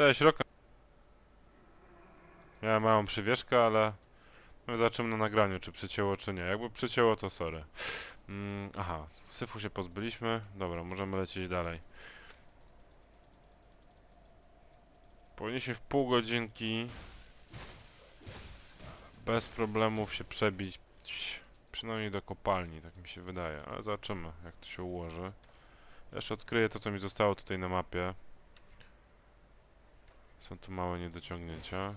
Cześć, Roka. Miałem małą przywieszkę, ale no, zobaczymy na nagraniu, czy przycięło, czy nie. Jakby przycięło, to sorry. Mm, aha, syfu się pozbyliśmy. Dobra, możemy lecieć dalej. Powinniśmy w pół godzinki bez problemów się przebić. Przynajmniej do kopalni, tak mi się wydaje. Ale zobaczymy, jak to się ułoży. Jeszcze odkryję to, co mi zostało tutaj na mapie. Są tu małe niedociągnięcia.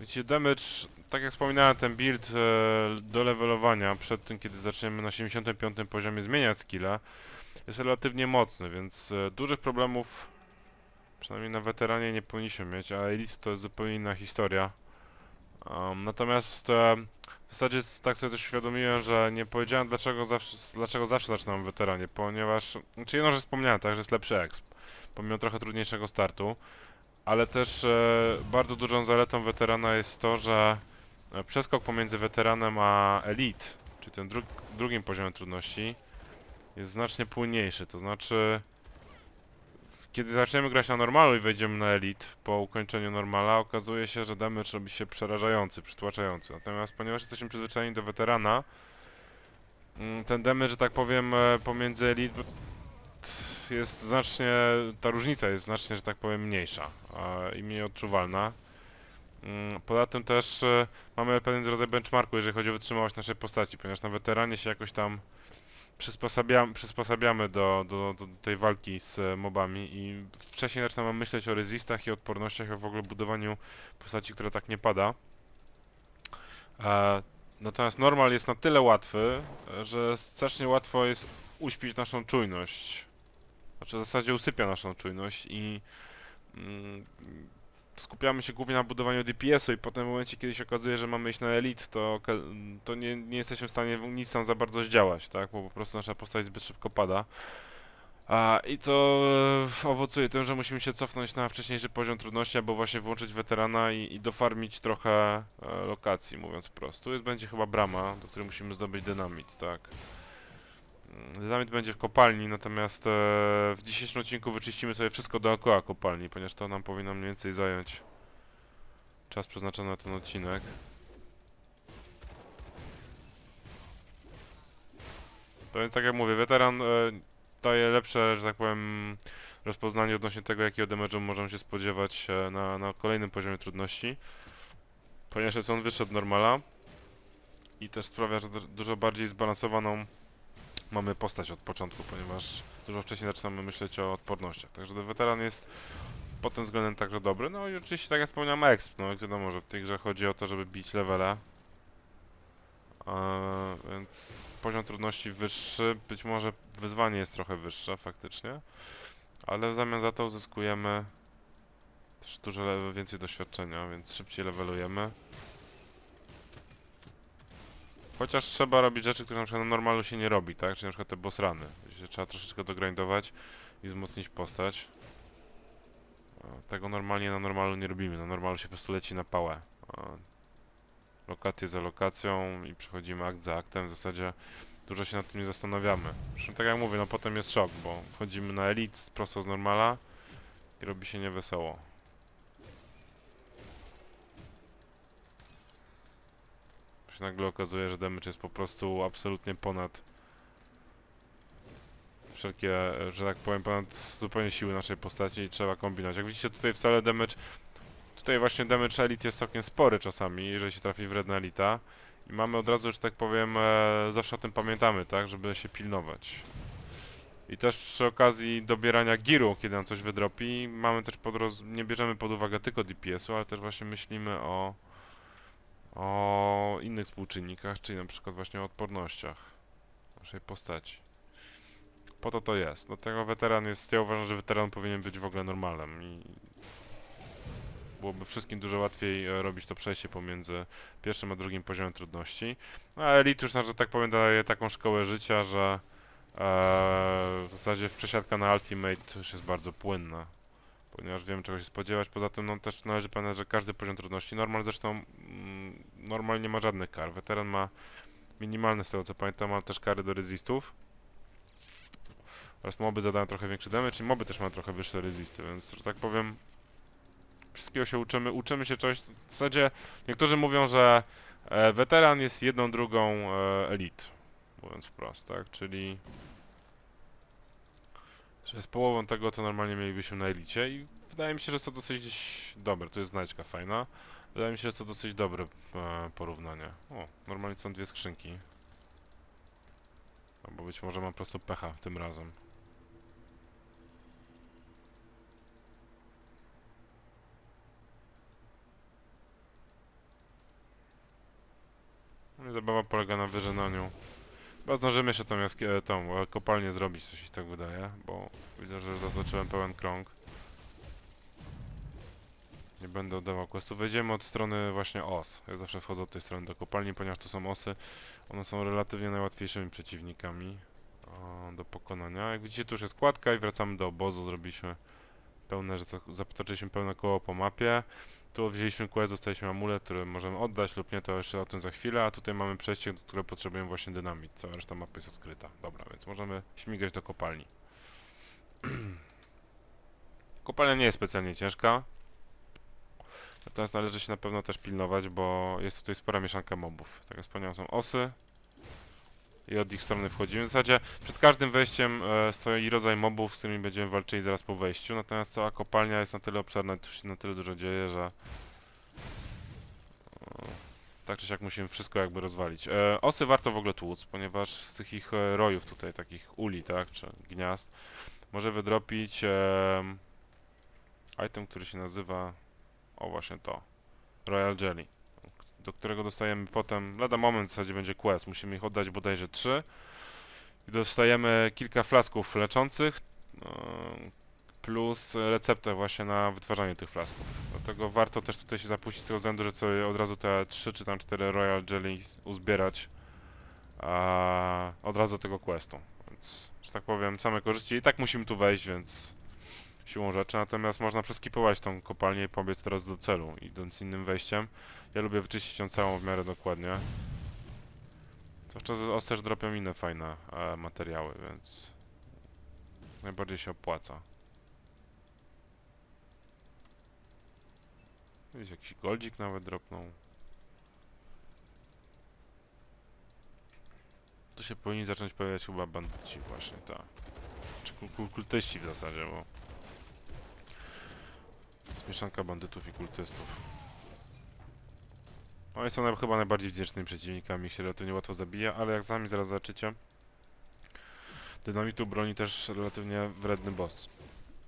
Wiecie, damage, tak jak wspominałem, ten build e, do levelowania przed tym, kiedy zaczniemy na 75 poziomie zmieniać skilla, jest relatywnie mocny, więc e, dużych problemów, przynajmniej na weteranie, nie powinniśmy mieć, a Elite to jest zupełnie inna historia. Um, natomiast e, w zasadzie tak sobie też uświadomiłem, że nie powiedziałem dlaczego zawsze, dlaczego zawsze zaczynam w weteranie, ponieważ, znaczy jedno, że wspomniałem, tak, że jest lepszy exp, pomimo trochę trudniejszego startu, ale też e, bardzo dużą zaletą weterana jest to, że e, przeskok pomiędzy weteranem a elite, czyli tym dru drugim poziomem trudności, jest znacznie płynniejszy, to znaczy kiedy zaczniemy grać na normalu i wejdziemy na elite po ukończeniu normala, okazuje się, że damage robi się przerażający, przytłaczający. Natomiast ponieważ jesteśmy przyzwyczajeni do weterana, mm, ten damage, że tak powiem, e, pomiędzy elite jest znacznie, ta różnica jest znacznie, że tak powiem, mniejsza i mniej odczuwalna. Mm, Poza tym też e, mamy pewien rodzaj benchmarku, jeżeli chodzi o wytrzymałość naszej postaci, ponieważ na weteranie się jakoś tam przysposabiam, przysposabiamy do, do, do tej walki z mobami i wcześniej zaczynamy myśleć o resistach i odpornościach, a w ogóle budowaniu postaci, która tak nie pada. E, natomiast normal jest na tyle łatwy, że strasznie łatwo jest uśpić naszą czujność. Znaczy w zasadzie usypia naszą czujność i mm, skupiamy się głównie na budowaniu DPS-u i potem w momencie, kiedy się okazuje, że mamy iść na elite, to, to nie, nie jesteśmy w stanie nic tam za bardzo zdziałać, tak? Bo po prostu nasza postać zbyt szybko pada. A, I to e, owocuje tym, że musimy się cofnąć na wcześniejszy poziom trudności, albo właśnie włączyć weterana i, i dofarmić trochę e, lokacji, mówiąc prosto. Tu jest, będzie chyba brama, do której musimy zdobyć dynamit, tak? Mm, Dynamit będzie w kopalni, natomiast e, w dzisiejszym odcinku wyczyścimy sobie wszystko dookoła kopalni, ponieważ to nam powinno mniej więcej zająć czas przeznaczony na ten odcinek. To więc tak jak mówię, weteran e, daje lepsze, że tak powiem, rozpoznanie odnośnie tego, jakiego damage'u możemy się spodziewać e, na, na kolejnym poziomie trudności. Ponieważ jest on wyższy od normala i też sprawia, że du- dużo bardziej zbalansowaną mamy postać od początku, ponieważ dużo wcześniej zaczynamy myśleć o odpornościach. Także ten weteran jest pod tym względem także dobry. No i oczywiście, tak jak wspomniałem, exp. No wiadomo, że w tej grze chodzi o to, żeby bić levele. Eee, więc poziom trudności wyższy, być może wyzwanie jest trochę wyższe faktycznie, ale w zamian za to uzyskujemy też dużo więcej doświadczenia, więc szybciej levelujemy. Chociaż trzeba robić rzeczy, które na przykład na normalu się nie robi, tak? Czyli na przykład te boss runy. Gdzie Trzeba troszeczkę dogrindować i wzmocnić postać. Tego normalnie na normalu nie robimy. Na normalu się po prostu leci na pałę. Lokację za lokacją i przechodzimy akt za aktem. W zasadzie dużo się nad tym nie zastanawiamy. Zresztą tak jak mówię, no potem jest szok, bo wchodzimy na elit prosto z normala i robi się niewesoło. Się nagle okazuje, że damage jest po prostu absolutnie ponad wszelkie, że tak powiem, ponad zupełnie siły naszej postaci i trzeba kombinować. Jak widzicie tutaj wcale damage, tutaj właśnie damage elite jest całkiem spory czasami, jeżeli się trafi wredna elita. I mamy od razu, że tak powiem, e, zawsze o tym pamiętamy, tak, żeby się pilnować. I też przy okazji dobierania giru, kiedy nam coś wydropi, mamy też pod roz... nie bierzemy pod uwagę tylko DPS-u, ale też właśnie myślimy o o innych współczynnikach, czyli na przykład właśnie o odpornościach naszej postaci. Po to to jest. Dlatego weteran jest, ja uważam, że weteran powinien być w ogóle normalem i byłoby wszystkim dużo łatwiej e, robić to przejście pomiędzy pierwszym a drugim poziomem trudności. No, a Elite już, że tak powiem, daje taką szkołę życia, że e, w zasadzie przesiadka na Ultimate już jest bardzo płynna ponieważ wiem czego się spodziewać. Poza tym no też należy pamiętać, że każdy poziom trudności, normal zresztą mm, normal nie ma żadnych kar. Weteran ma minimalne z tego co pamiętam, ale też kary do resistów. Oraz moby zadają trochę większy damage i moby też mają trochę wyższe rezisty, więc że tak powiem wszystkiego się uczymy, uczymy się czegoś, w zasadzie niektórzy mówią, że e, weteran jest jedną drugą e, elit, mówiąc wprost, tak, czyli że jest połową tego, co normalnie mielibyśmy na elicie i wydaje mi się, że jest to dosyć dobre, to jest znajdźka fajna, wydaje mi się, że jest to dosyć dobre e, porównanie. O, normalnie są dwie skrzynki. Albo być może mam po prostu pecha tym razem. No zabawa polega na wyżynaniu. Chyba zdążymy jeszcze tą, jaskię, tą e, kopalnię zrobić, coś się tak wydaje, bo widzę, że zaznaczyłem pełen krąg. Nie będę oddawał questu. Wejdziemy od strony właśnie os. Ja zawsze wchodzę od tej strony do kopalni, ponieważ to są osy. One są relatywnie najłatwiejszymi przeciwnikami do pokonania. Jak widzicie, tu już jest kładka i wracamy do obozu. Zrobiliśmy pełne, że tak, zapatoczyliśmy pełne koło po mapie. Tu wzięliśmy quest, dostaliśmy amulet, który możemy oddać lub nie, to jeszcze o tym za chwilę, a tutaj mamy przejście, do którego potrzebujemy właśnie dynamit. Cała reszta mapy jest odkryta. Dobra, więc możemy śmigać do kopalni. Kopalnia nie jest specjalnie ciężka. Natomiast należy się na pewno też pilnować, bo jest tutaj spora mieszanka mobów. Tak jak wspomniałem, są osy i od ich strony wchodzimy. W zasadzie przed każdym wejściem e, stoi rodzaj mobów, z którymi będziemy walczyli zaraz po wejściu, natomiast cała kopalnia jest na tyle obszerna, tu się na tyle dużo dzieje, że tak czy siak musimy wszystko jakby rozwalić. E, osy warto w ogóle tłuc, ponieważ z tych ich e, rojów tutaj, takich uli, tak, czy gniazd, może wydropić e, item, który się nazywa o właśnie to. Royal Jelly. Do którego dostajemy potem, lada moment w zasadzie będzie quest. Musimy ich oddać bodajże 3. I dostajemy kilka flasków leczących. e, Plus receptę właśnie na wytwarzanie tych flasków. Dlatego warto też tutaj się zapuścić z tego względu, że sobie od razu te 3 czy tam 4 Royal Jelly uzbierać a od razu tego questu. Więc, że tak powiem, same korzyści. I tak musimy tu wejść, więc siłą rzeczy, natomiast można przeskipować tą kopalnię i pobiec teraz do celu, idąc innym wejściem. Ja lubię wyczyścić ją całą w miarę dokładnie. Zwłaszcza, że os też dropią inne fajne e, materiały, więc najbardziej się opłaca. Jest jakiś goldzik nawet dropnął. Tu się powinni zacząć pojawiać chyba bandyci właśnie, tak. Czy kul- kul- kultyści w zasadzie, bo... Jest mieszanka bandytów i kultystów. Oni są chyba najbardziej wdzięcznymi przeciwnikami, ich się relatywnie łatwo zabija, ale jak sami zaraz zobaczycie, dynamitu broni też relatywnie wredny boss.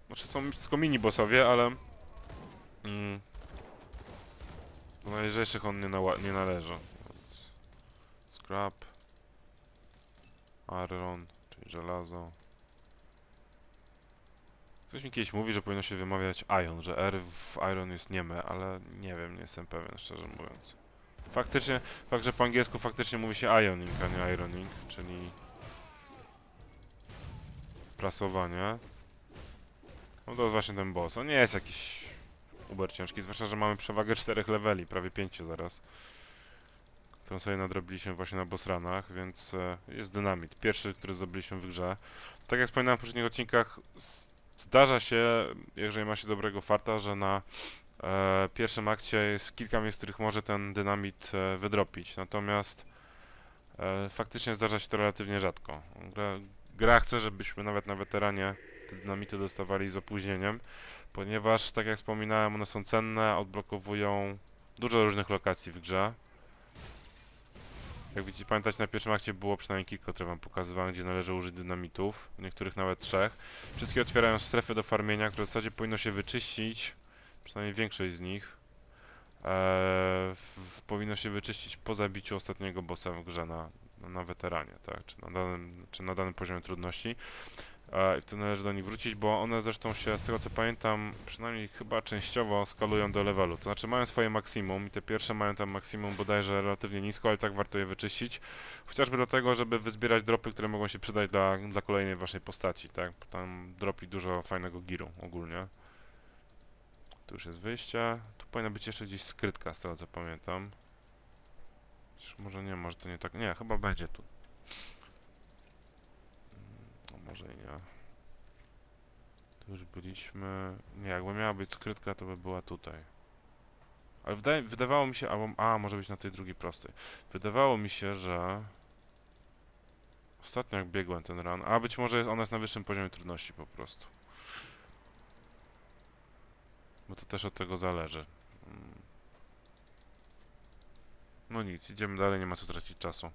Znaczy są tylko mini bossowie, ale mm, do najlżejszych on nie, nie należy. Więc scrap, iron, czyli żelazo. Ktoś mi kiedyś mówi, że powinno się wymawiać ion, że R w iron jest nieme, ale nie wiem, nie jestem pewien, szczerze mówiąc. Faktycznie, fakt, że po angielsku faktycznie mówi się ioning, a nie ironing, czyli prasowanie. No to jest właśnie ten boss. On nie jest jakiś uber ciężki, zwłaszcza, że mamy przewagę 4 leveli, prawie 5 zaraz. Którą sobie nadrobiliśmy właśnie na boss runach, więc e, jest dynamit. Pierwszy, który zdobyliśmy w grze. Tak jak wspominałem w poprzednich odcinkach, zdarza się, jeżeli ma się dobrego farta, że na e, pierwszym akcie jest kilka miejsc, w których może ten dynamit e, wydropić. Natomiast e, faktycznie zdarza się to relatywnie rzadko. Gra, gra chce, żebyśmy nawet na weteranie te dynamity dostawali z opóźnieniem, ponieważ, tak jak wspominałem, one są cenne, odblokowują dużo różnych lokacji w grze. Jak widzicie, pamiętać na pierwszym akcie było przynajmniej kilka, które wam pokazywałem, gdzie należy użyć dynamitów, niektórych nawet trzech. Wszystkie otwierają strefy do farmienia, które w zasadzie powinno się wyczyścić, przynajmniej większość z nich. Eee, w, powinno się wyczyścić po zabiciu ostatniego bossa w grze na, na weteranie, tak, czy na danym, czy na danym poziomie trudności. Eee, I wtedy należy do nich wrócić, bo one zresztą się, z tego co pamiętam, przynajmniej chyba częściowo skalują do levelu. To znaczy mają swoje maksimum i te pierwsze mają tam maksimum bodajże relatywnie nisko, ale tak warto je wyczyścić. Chociażby dlatego, żeby wyzbierać dropy, które mogą się przydać dla, dla kolejnej waszej postaci, tak? Bo Tam dropi dużo fajnego giru ogólnie. Tu już jest wyjście. Tu powinna być jeszcze gdzieś skrytka, z tego co pamiętam. Chociaż może nie, może to nie tak. Nie, chyba będzie tu. Nie. Tu już byliśmy... Nie, jakby miała być skrytka, to by była tutaj. Ale wydaje, wydawało mi się... Albo, a, może być na tej drugiej prostej. Wydawało mi się, że... Ostatnio jak biegłem ten run, a być może ona jest na wyższym poziomie trudności po prostu. Bo to też od tego zależy. Mm. No nic, idziemy dalej, nie ma co tracić czasu.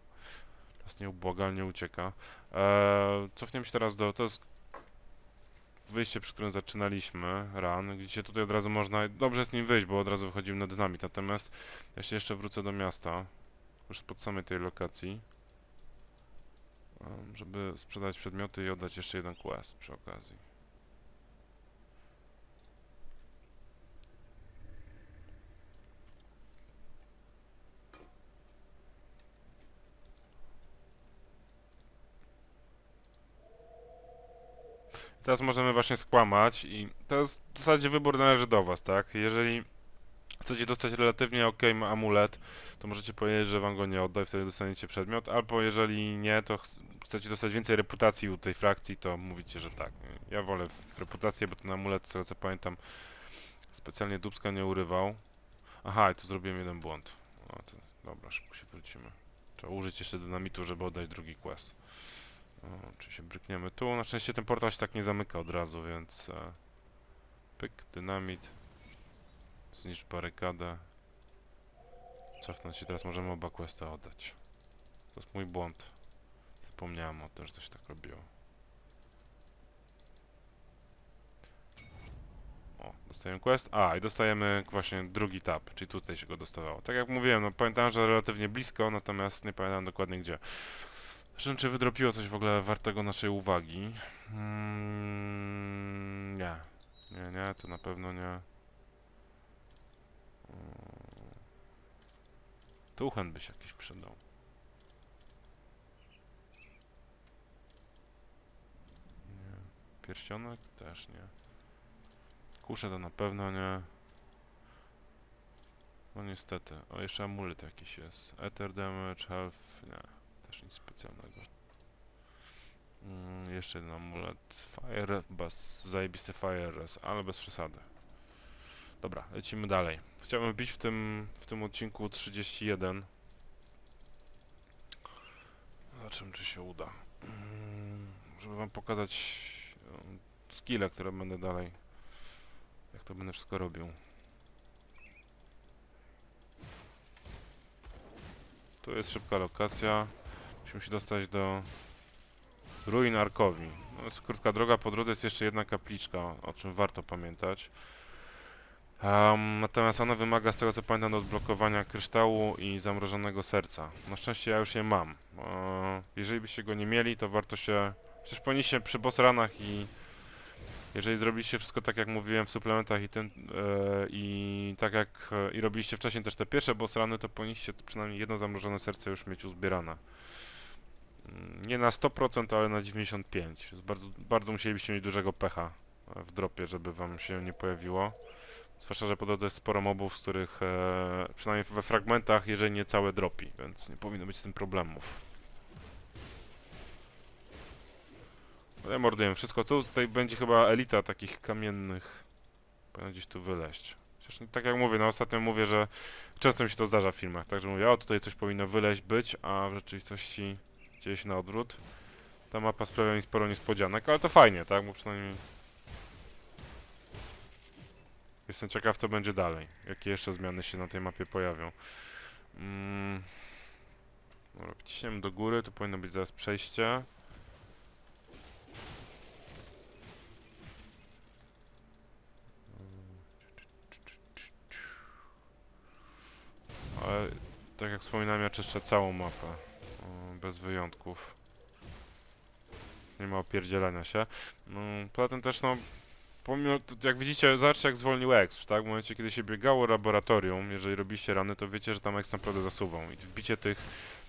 Czas nieubłagalnie ucieka. Eee, cofniemy się teraz do... To jest wyjście, przy którym zaczynaliśmy run, gdzie tutaj od razu można... Dobrze z nim wyjść, bo od razu wychodzimy na dynamit. Natomiast ja się jeszcze wrócę do miasta. Już pod samej tej lokacji. em, Żeby sprzedać przedmioty i oddać jeszcze jeden quest przy okazji. Teraz możemy właśnie skłamać i to jest w zasadzie wybór należy do was, tak? Jeżeli chcecie dostać relatywnie ok amulet, to możecie powiedzieć, że wam go nie odda i wtedy dostaniecie przedmiot, albo jeżeli nie, to ch chcecie dostać więcej reputacji u tej frakcji, to mówicie, że tak. Ja wolę reputację, bo ten amulet, z tego co pamiętam, specjalnie dubska nie urywał. Aha, i tu zrobiłem jeden błąd. O, to, dobra, szybko się wrócimy. Trzeba użyć jeszcze dynamitu, żeby oddać drugi quest. Czy się brykniemy tu? Na szczęście ten portal się tak nie zamyka od razu, więc... E, pyk, dynamit. Zniszcz barykadę. Cofnąć się, teraz możemy oba questy oddać. To jest mój błąd. Zapomniałem o tym, że to się tak robiło. O, dostajemy quest. A, i dostajemy właśnie drugi tab, czyli tutaj się go dostawało. Tak jak mówiłem, no pamiętałem, że relatywnie blisko, natomiast nie pamiętam dokładnie gdzie. Zresztą, czy wydropiło coś w ogóle wartego naszej uwagi? Mm, nie. Nie, nie, to na pewno nie. Mm. Tuchen by jakiś przydał. Nie. Pierścionek? Też nie. Kusze to na pewno nie. No niestety. O, jeszcze amulet jakiś jest. Ether damage, health, nie. Też nic specjalnego. Mm, jeszcze jeden amulet. Fire, bas, zajebisty fire ale bez przesady. Dobra, lecimy dalej. Chciałbym wbić w tym, w tym odcinku 31. Zobaczymy, czy się uda. Mm, żeby wam pokazać um, skille, które będę dalej, jak to będę wszystko robił. Tu jest szybka lokacja. Musimy się dostać do ruin Arkowi. No, jest krótka droga, po drodze jest jeszcze jedna kapliczka, o czym warto pamiętać. Em, natomiast ona wymaga, z tego co pamiętam, odblokowania kryształu i zamrożonego serca. Na szczęście ja już je mam. Jeżeli byście go nie mieli, to warto się... Przecież powinniście przy boss ranach i... Jeżeli zrobiliście wszystko tak jak mówiłem w suplementach i e, i tak jak e, i robiliście wcześniej też te pierwsze boss rany, to powinniście przynajmniej jedno zamrożone serce już mieć uzbierane. Nie na 100%, ale na 95%. Jest bardzo, bardzo musielibyście mieć dużego pecha e, w dropie, żeby wam się nie pojawiło. Zwłaszcza, że po drodze jest sporo mobów, z których e, przynajmniej we fragmentach, jeżeli nie całe dropi, więc nie powinno być z tym problemów. Ale morduję wszystko. Tu tutaj będzie chyba elita takich kamiennych. Powinno gdzieś tu wyleść. Chociaż no, tak jak mówię, no ostatnio mówię, że często mi się to zdarza w filmach, także mówię, o tutaj coś powinno wyleść, być, a w rzeczywistości się na odwrót. Ta mapa sprawia mi sporo niespodzianek, ale to fajnie, tak? Bo przynajmniej jestem ciekaw, co będzie dalej. Jakie jeszcze zmiany się na tej mapie pojawią. Mm. Dobra, ciśniemy do góry, tu powinno być zaraz przejście. Ale tak jak wspominałem, ja czyszczę całą mapę. Bez wyjątków. Nie ma opierdzielania się. No, poza tym też no, pomimo, jak widzicie, zobaczcie jak zwolnił exp, tak? W momencie kiedy się biegało laboratorium, jeżeli robiliście rany, to wiecie, że tam exp naprawdę zasuwał. I wbicie tych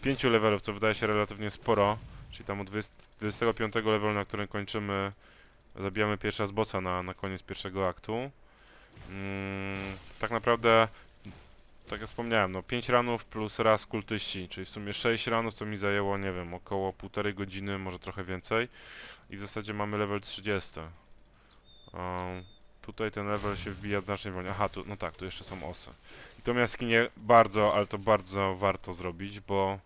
5 levelów, co wydaje się relatywnie sporo, czyli tam od 20, 25 levelu, na którym kończymy, zabijamy pierwszy raz bossa na, na koniec pierwszego aktu. Mm, tak naprawdę tak jak wspomniałem, no 5 ranów plus raz kultyści, czyli w sumie 6 ranów, co mi zajęło, nie wiem, około półtorej godziny, może trochę więcej. I w zasadzie mamy level 30. Um, tutaj ten level się wbija znacznie wolniej. Aha, tu, no tak, tu jeszcze są osy. I tą jaskinię bardzo, ale to bardzo warto zrobić, bo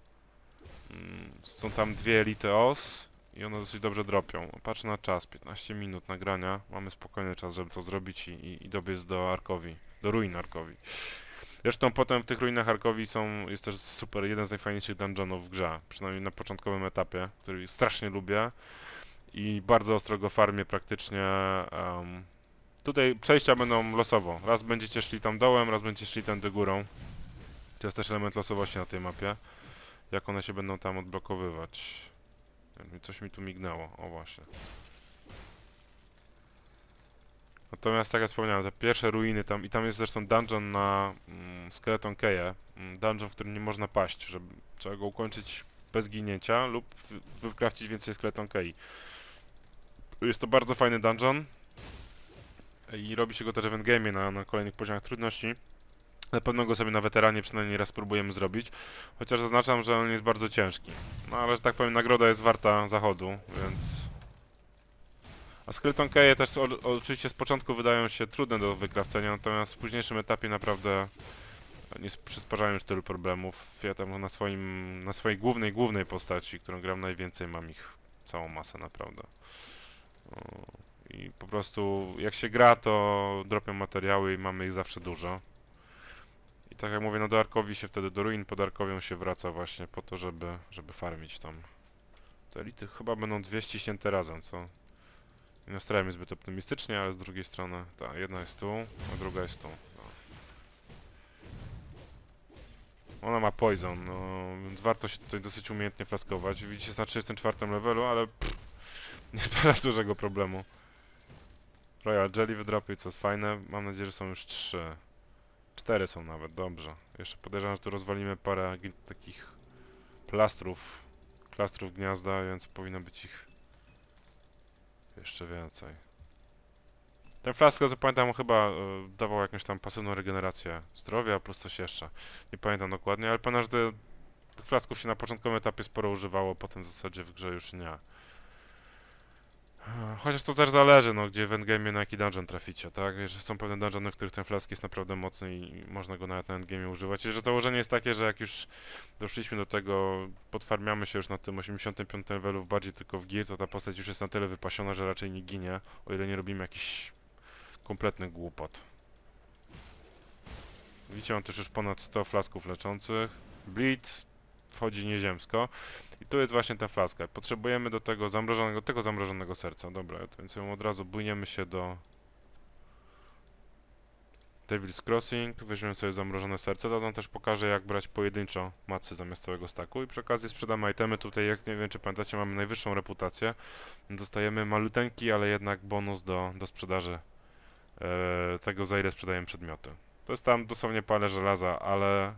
mm, są tam dwie elity os i one dosyć dobrze dropią. Patrz na czas, 15 minut nagrania. Mamy spokojny czas, żeby to zrobić i, i, i dobiec do Arkowi, do ruin Arkowi. Zresztą potem w tych ruinach Arkowi są, jest też super, jeden z najfajniejszych dungeonów w grze, przynajmniej na początkowym etapie, który strasznie lubię i bardzo ostro go farmię praktycznie. em, tutaj przejścia będą losowo. Raz będziecie szli tam dołem, raz będziecie szli tędy górą. To jest też element losowości na tej mapie. Jak one się będą tam odblokowywać. Coś mi tu mignęło, o właśnie. Natomiast tak jak wspomniałem, te pierwsze ruiny tam, i tam jest zresztą dungeon na mm, Skeleton Keję, mm, dungeon, w którym nie można paść, żeby trzeba go ukończyć bez ginięcia lub wy- wykrafcić więcej Skeleton Kei. Jest to bardzo fajny dungeon i robi się go też w endgame'ie na, na kolejnych poziomach trudności. Na pewno go sobie na weteranie przynajmniej raz spróbujemy zrobić, chociaż zaznaczam, że on jest bardzo ciężki. No ale, że tak powiem, nagroda jest warta zachodu, więc... A Skeleton Keje też oczywiście z początku wydają się trudne do wykrawcenia, natomiast w późniejszym etapie naprawdę nie sp- przysparzają już tylu problemów. Ja tam na swoim, na swojej głównej, głównej postaci, którą gram najwięcej, mam ich całą masę naprawdę. I po prostu jak się gra, to dropią materiały i mamy ich zawsze dużo. I tak jak mówię, no do Arkowi się wtedy, do ruin pod Arkowią się wraca właśnie po to, żeby, żeby farmić tam. Te elity chyba będą dwie ściśnięte razem, co? Nie nastrajam się zbyt optymistycznie, ale z drugiej strony, ta jedna jest tu, a druga jest tu. No. Ona ma poison, no, więc warto się tutaj dosyć umiejętnie flaskować. Widzicie, na 34 levelu, ale pff, nie sprawia dużego problemu. Royal Jelly wydropił, co jest fajne. Mam nadzieję, że są już trzy. Cztery są nawet, dobrze. Jeszcze podejrzewam, że tu rozwalimy parę takich plastrów, klastrów gniazda, więc powinno być ich jeszcze więcej. Ten flask, co pamiętam, chyba e, dawał jakąś tam pasywną regenerację zdrowia plus coś jeszcze. Nie pamiętam dokładnie, ale pamiętam, że tych flasków się na początkowym etapie sporo używało, potem w zasadzie w grze już nie. Chociaż to też zależy, no, gdzie w endgame na jaki dungeon traficie, tak? Jeżeli są pewne dungeony, w których ten flask jest naprawdę mocny i można go nawet na endgame używać. I że założenie jest takie, że jak już doszliśmy do tego, podfarmiamy się już na tym 85 levelu bardziej tylko w gear, to ta postać już jest na tyle wypasiona, że raczej nie ginie, o ile nie robimy jakiś kompletny głupot. Widzicie, mam też już ponad 100 flasków leczących. Bleed wchodzi nieziemsko. I tu jest właśnie ta flaska. Potrzebujemy do tego zamrożonego, tego zamrożonego serca. Dobra, więc ją od razu bujniemy się do Devil's Crossing, weźmiemy sobie zamrożone serce, to też pokażę jak brać pojedynczo macy zamiast całego staku i przy okazji sprzedamy itemy, tutaj jak nie wiem czy pamiętacie mamy najwyższą reputację, dostajemy maluteńki, ale jednak bonus do, do sprzedaży e, tego za ile sprzedajemy przedmioty. To jest tam dosłownie parę żelaza, ale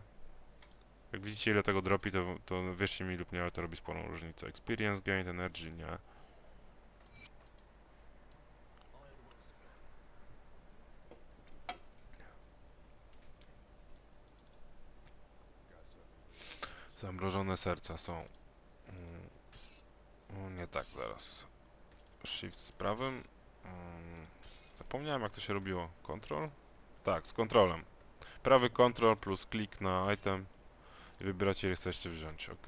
jak widzicie ile tego dropi, to, to wierzcie mi lub nie, ale to robi sporą różnicę. Experience gain, energy, nie. Zamrożone serca są. Mm, o, nie tak, zaraz. Shift z prawym. Mm, Zapomniałem jak to się robiło. Control? Tak, z kontrolem. Prawy control plus klik na item i wybieracie ile chcecie wziąć, ok.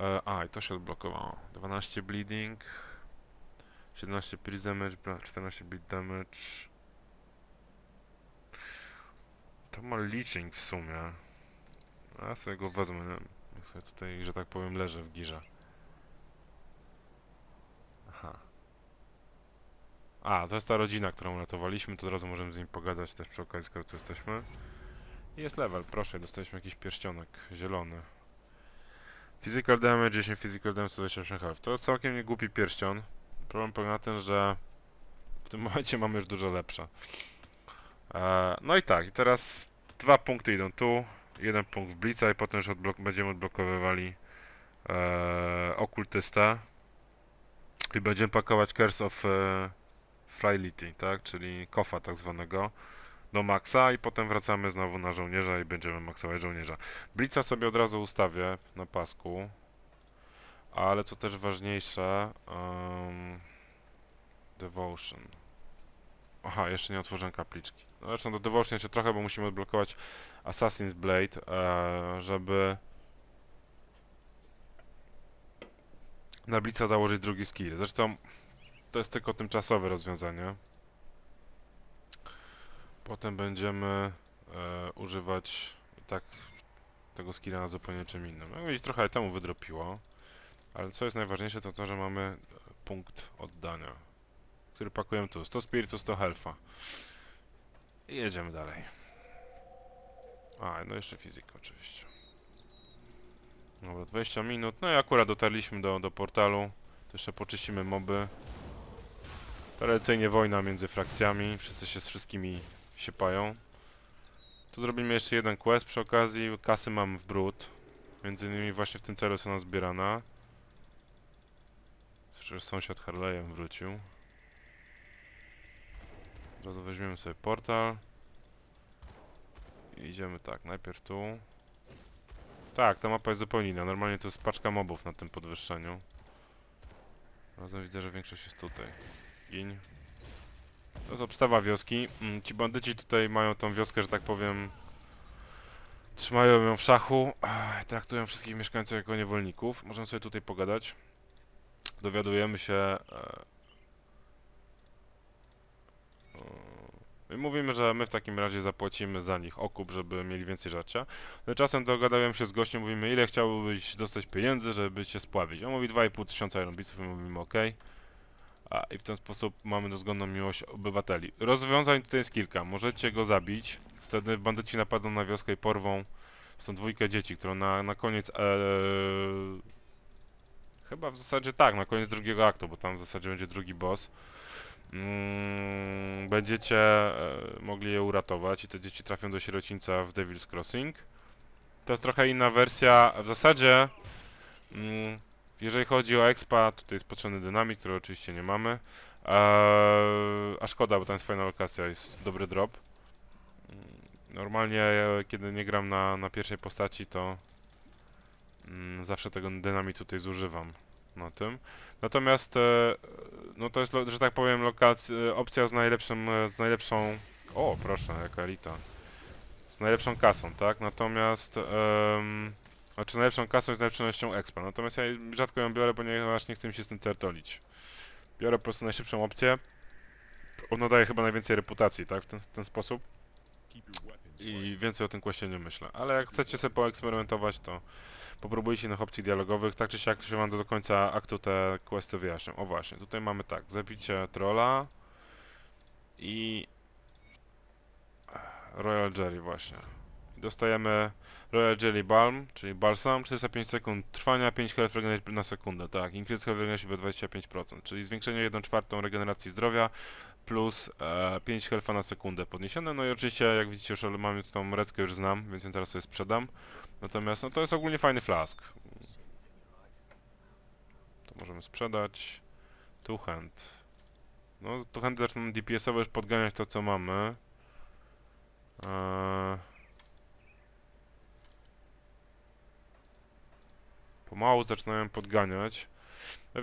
E, a, i to się odblokowało. 12 bleeding, 17 pierce damage, bra- 14 bleed damage. To ma leeching w sumie. A ja sobie go wezmę, nie? Niech sobie tutaj, że tak powiem, leży w girze. Aha. A, to jest ta rodzina, którą ratowaliśmy, to od razu możemy z nim pogadać też przy okazji, skoro tu jesteśmy. Jest level, proszę, dostaliśmy jakiś pierścionek zielony. Physical damage, 10 physical damage, 128 health. To jest całkiem niegłupi pierścion. Problem polega na tym, że w tym momencie mamy już dużo lepsze. E, no i tak, i teraz dwa punkty idą tu, jeden punkt w Blitza i potem już odblok będziemy odblokowywali e, okultystę i będziemy pakować Curse of e, tak, czyli kofa tak zwanego do maksa i potem wracamy znowu na żołnierza i będziemy maksować żołnierza. Blitza sobie od razu ustawię na pasku, ale co też ważniejsze, um, Devotion. Aha, jeszcze nie otworzyłem kapliczki. No zresztą do devotion jeszcze trochę, bo musimy odblokować Assassin's Blade, e, żeby na Blitza założyć drugi skill. Zresztą to jest tylko tymczasowe rozwiązanie. Potem będziemy e, używać tak tego skilla na zupełnie czym innym. No i trochę temu wydropiło. Ale co jest najważniejsze to to, że mamy punkt oddania, który pakujemy tu. 100 spiritu, 100 health'a. I jedziemy dalej. A, no jeszcze fizyka oczywiście. Dobra, 20 minut. No i akurat dotarliśmy do, do portalu. To jeszcze poczyścimy moby. Tradycyjnie wojna między frakcjami. Wszyscy się z wszystkimi siepają. Tu zrobimy jeszcze jeden quest przy okazji. Kasy mam w brud. Między innymi właśnie w tym celu jest ona zbierana. Słyszę, że sąsiad Harley'em wrócił. Od razu weźmiemy sobie portal. I idziemy tak, najpierw tu. Tak, ta mapa jest zupełnie inna. Normalnie to jest paczka mobów na tym podwyższeniu. Razem widzę, że większość jest tutaj. Gin. To jest obstawa wioski. Mm, Ci bandyci tutaj mają tą wioskę, że tak powiem... Trzymają ją w szachu. Ach, Traktują wszystkich mieszkańców jako niewolników. Możemy sobie tutaj pogadać. Dowiadujemy się... E, i mówimy, że my w takim razie zapłacimy za nich okup, żeby mieli więcej żarcia. Tymczasem dogadałem się z gościem, mówimy ile chciałbyś dostać pieniędzy, żeby się spławić. On mówi 2,5 tysiąca ironbiców i mówimy ok. A i w ten sposób mamy dozgonną miłość obywateli. Rozwiązań tutaj jest kilka. Możecie go zabić, wtedy bandyci napadną na wioskę i porwą są dwójkę dzieci, którą na, na koniec e, chyba w zasadzie tak, na koniec drugiego aktu, bo tam w zasadzie będzie drugi boss. Mm, będziecie e, mogli je uratować i te dzieci trafią do sierocińca w Devil's Crossing. To jest trochę inna wersja. W zasadzie, mm, jeżeli chodzi o expa, tutaj jest potrzebny dynamit, który oczywiście nie mamy. Eee, a szkoda, bo tam jest fajna lokacja, jest dobry drop. Mm, Normalnie, e, kiedy nie gram na, na pierwszej postaci, to mm, zawsze tego dynamitu tutaj zużywam na tym. Natomiast, e, no to jest, że tak powiem, lokac- opcja z najlepszym, e, z najlepszą... O, proszę, jaka elita. Z najlepszą kasą, tak? Natomiast, znaczy najlepszą kasą jest najlepszą ilością expa. Natomiast ja rzadko ją biorę, ponieważ nie chcę mi się z tym certolić. Biorę po prostu najszybszą opcję. Ona daje chyba najwięcej reputacji, tak? W ten, ten sposób. I więcej o tym questie nie myślę. Ale jak chcecie sobie poeksperymentować, to popróbujcie innych opcji dialogowych. Tak czy siak, to się wam do końca aktu te questy wyjaśnią. O właśnie, tutaj mamy tak, zabicie trolla i Royal Jelly właśnie. Dostajemy Royal Jelly Balm, czyli balsam, 405 sekund trwania, 5 health regeneration na sekundę, tak. Increase health regeneration o 25%, czyli zwiększenie 1 czwartą regeneracji zdrowia plus e, 5 health'a na sekundę podniesione. No i oczywiście, jak widzicie, już mamy tu tą reckę już znam, więc ją teraz sobie sprzedam. Natomiast, no to jest ogólnie fajny flask. To możemy sprzedać. Two hand. No, two hand zaczną DPS-owo już podganiać to, co mamy. Eee... Pomału zaczynają podganiać.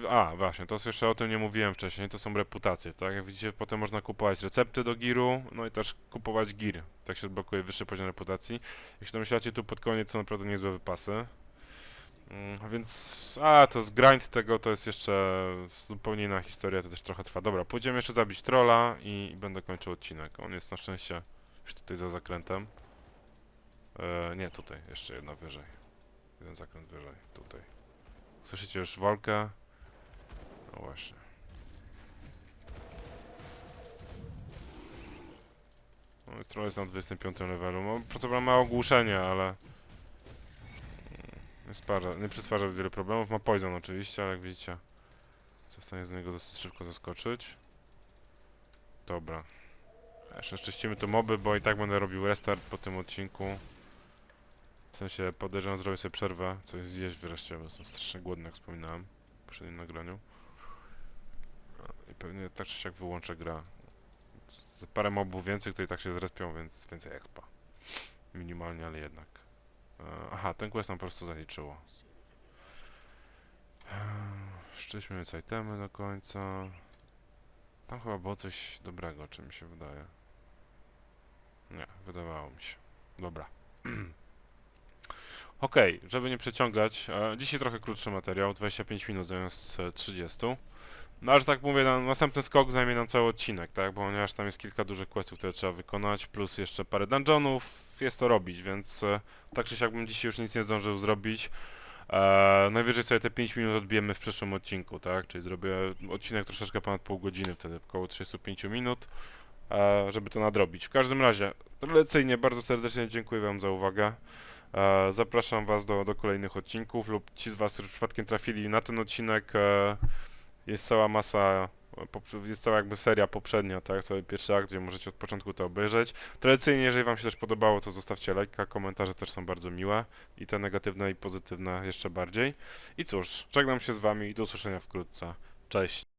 A, właśnie, to jeszcze o tym nie mówiłem wcześniej, to są reputacje, tak? Jak widzicie, potem można kupować recepty do giru, no i też kupować gir. Tak się odblokuje wyższy poziom reputacji. Jak się domyślacie, tu pod koniec są naprawdę niezłe wypasy. Mm, więc, a, to z grind tego to jest jeszcze zupełnie inna historia, to też trochę trwa. Dobra, pójdziemy jeszcze zabić trolla i, i będę kończył odcinek. On jest na szczęście już tutaj za zakrętem. E, nie, tutaj, jeszcze jedna wyżej. Jeden zakręt wyżej, tutaj. Słyszycie już walkę? No właśnie. No troll jest na 25 levelu. No, pracowałem ma ogłuszenie, ale... mm, Nie, sparza, nie przysparza wiele problemów. Ma poison oczywiście, ale jak widzicie... Jestem w stanie z niego dosyć szybko zaskoczyć. Dobra. Jeszcze czyścimy tu moby, bo i tak będę robił restart po tym odcinku. W sensie podejrzewam zrobię sobie przerwę, coś zjeść wreszcie, bo jestem strasznie głodny, jak wspominałem w poprzednim nagraniu. I pewnie tak czy siak wyłączę gra. Z- Parę mobów więcej, które i tak się zrespią, więc więcej expa. Minimalnie, ale jednak. E, aha, ten quest nam po prostu zaliczyło. Eee, Szczyśmy więc itemy do końca. Tam chyba było coś dobrego, czy mi się wydaje. Nie, wydawało mi się. Dobra. Okej, żeby nie przeciągać, e, dzisiaj trochę krótszy materiał, 25 minut zamiast e, 30. No ale że tak mówię, na następny skok zajmie nam cały odcinek, tak? Ponieważ tam jest kilka dużych questów, które trzeba wykonać, plus jeszcze parę dungeonów, jest to robić, więc e, tak czy siak bym dzisiaj już nic nie zdążył zrobić. E, najwyżej sobie te 5 minut odbijemy w przyszłym odcinku, tak? Czyli zrobię odcinek troszeczkę ponad pół godziny, wtedy około 35 minut, e, żeby to nadrobić. W każdym razie, tradycyjnie bardzo serdecznie dziękuję Wam za uwagę. E, zapraszam Was do, do kolejnych odcinków lub ci z Was, którzy przypadkiem trafili na ten odcinek, e, jest cała masa, e, jest cała jakby seria poprzednia, tak? Cały pierwszy akt, gdzie możecie od początku to obejrzeć. Tradycyjnie, jeżeli Wam się też podobało, to zostawcie lajka, komentarze też są bardzo miłe i te negatywne i pozytywne jeszcze bardziej. I cóż, żegnam się z Wami i do usłyszenia wkrótce. Cześć!